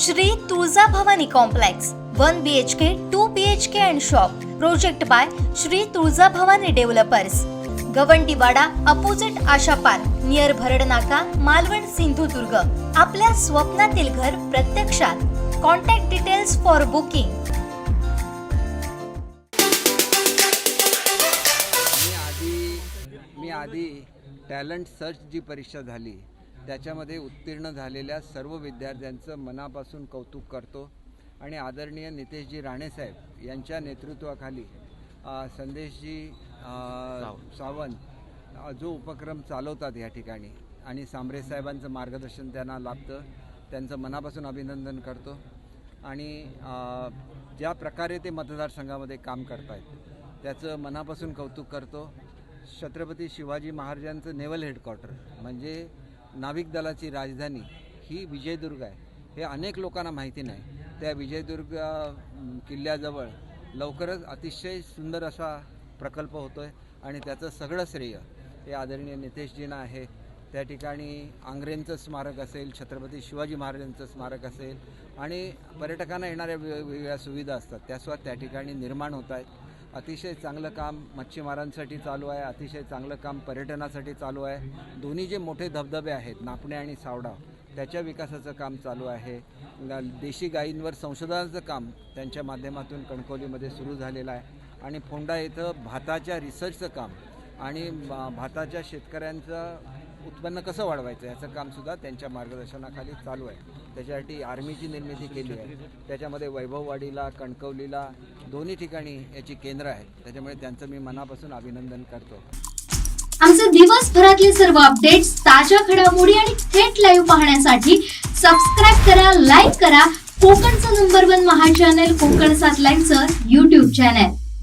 Shri Tulja Bhavani complex one B H K two B H K and shop project by Shri Tulja Bhavani developers Gawandiwada opposite Asha park near Bharad Naka Malvan Sindhudurg. आपल्या स्वप्नातील घर प्रत्यक्षात. Contact details for booking मी आधी मी आधी talent search जी परीक्षा झाली त्याच्यामध्ये उत्तीर्ण झालेल्या सर्व विद्यार्थ्यांचं मनापासून कौतुक करतो. आणि आदरणीय नितेशजी राणेसाहेब यांच्या नेतृत्वाखाली संदेशजी सावंत. जो उपक्रम चालवतात या ठिकाणी आणि सांबरे साहेबांचं मार्गदर्शन त्यांना लाभतं त्यांचं मनापासून अभिनंदन करतो. आणि ज्या प्रकारे ते मतदारसंघामध्ये काम करतायत त्याचं मनापासून कौतुक करतो. छत्रपती शिवाजी महाराजांचं नेव्हल हेडक्वार्टर म्हणजे नाविक दलाची राजधानी ही विजयदुर्ग आहे. हे अनेक लोकांना माहिती नाही. त्या विजयदुर्ग किल्ल्याजवळ लवकरच अतिशय सुंदर असा प्रकल्प होतो आहे आणि त्याचं सगळं श्रेय हे आदरणीय नितेशजींना आहे. त्या ठिकाणी आंग्रेंचं स्मारक असेल छत्रपती शिवाजी महाराजांचं स्मारक असेल आणि पर्यटकांना येणाऱ्या वेगवेगळ्या सुविधा असतात. त्या सुद्धा त्या ठिकाणी निर्माण होत आहेत. अतिशय चांगलं काम मच्छीमारांसाठी चालू आहे अतिशय चांगलं काम पर्यटनासाठी चालू आहे. दोन्ही जे मोठे धबधबे आहेत नापणे आणि सावडा त्याच्या विकासाचं काम चालू आहे. देशी गायींवर संशोधनाचं काम त्यांच्या माध्यमातून कणकवलीमध्ये सुरू झालेलं आहे. आणि फोंडा इथं भाताच्या रिसर्चचं काम आणि भाताच्या शेतकऱ्यांचं उत्पन्न कसं वाढवायचं याचं कामसुद्धा त्यांच्या मार्गदर्शनाखाली चालू आहे. त्याच्यासाठी आर्मीची निर्मिती केली आहे. त्याच्यामध्ये वैभववाडीला कणकवलीला दोन्ही ठिकाणी याची केंद्र आहेत. त्याच्यामुळे त्यांचं मी मनापासून अभिनंदन करतो. आमचे दिवसभरातले सर्व अपडेट्स ताज्या घडामोडी आणि थेट लाईव्ह पाहण्यासाठी सबस्क्राईब करा लाईक करा. कोकणचं number one Maha channel Kokan सात लाईव्हचं युट्यूब चॅनल